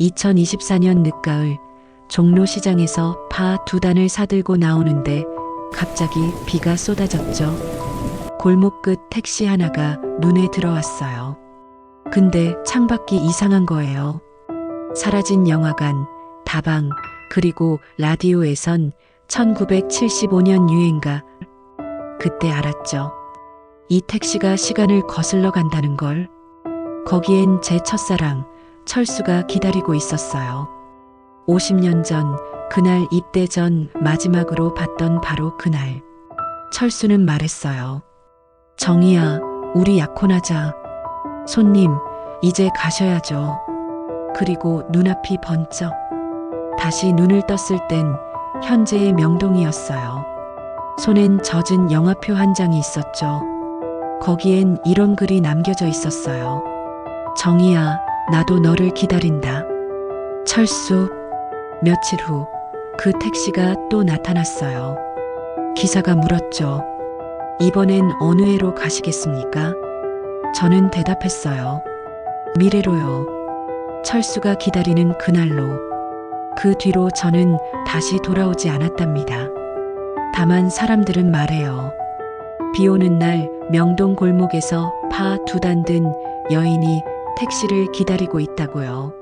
2024년 늦가을 종로시장에서 파 두 단을 사들고 나오는데 갑자기 비가 쏟아졌죠. 골목 끝 택시 하나가 눈에 들어왔어요. 근데 창밖이 이상한 거예요. 사라진 영화관, 다방, 그리고 라디오에선 1975년 유행가. 그때 알았죠. 이 택시가 시간을 거슬러 간다는 걸. 거기엔 제 첫사랑, 철수가 기다리고 있었어요. 50년 전, 그날 입대 전 마지막으로 봤던 바로 그날. 철수는 말했어요. 정희야, 우리 약혼하자. 손님, 이제 가셔야죠. 그리고 눈앞이 번쩍. 다시 눈을 떴을 땐 현재의 명동이었어요. 손엔 젖은 영화표 한 장이 있었죠. 거기엔 이런 글이 남겨져 있었어요. 정희야, 나도 너를 기다린다. 철수. 며칠 후, 그 택시가 또 나타났어요. 기사가 물었죠. 이번엔 어느 해로 가시겠습니까? 저는 대답했어요. 미래로요. 철수가 기다리는 그날로. 그 뒤로 저는 다시 돌아오지 않았답니다. 다만 사람들은 말해요. 비 오는 날 명동 골목에서 파 두 단 든 여인이 택시를 기다리고 있다고요.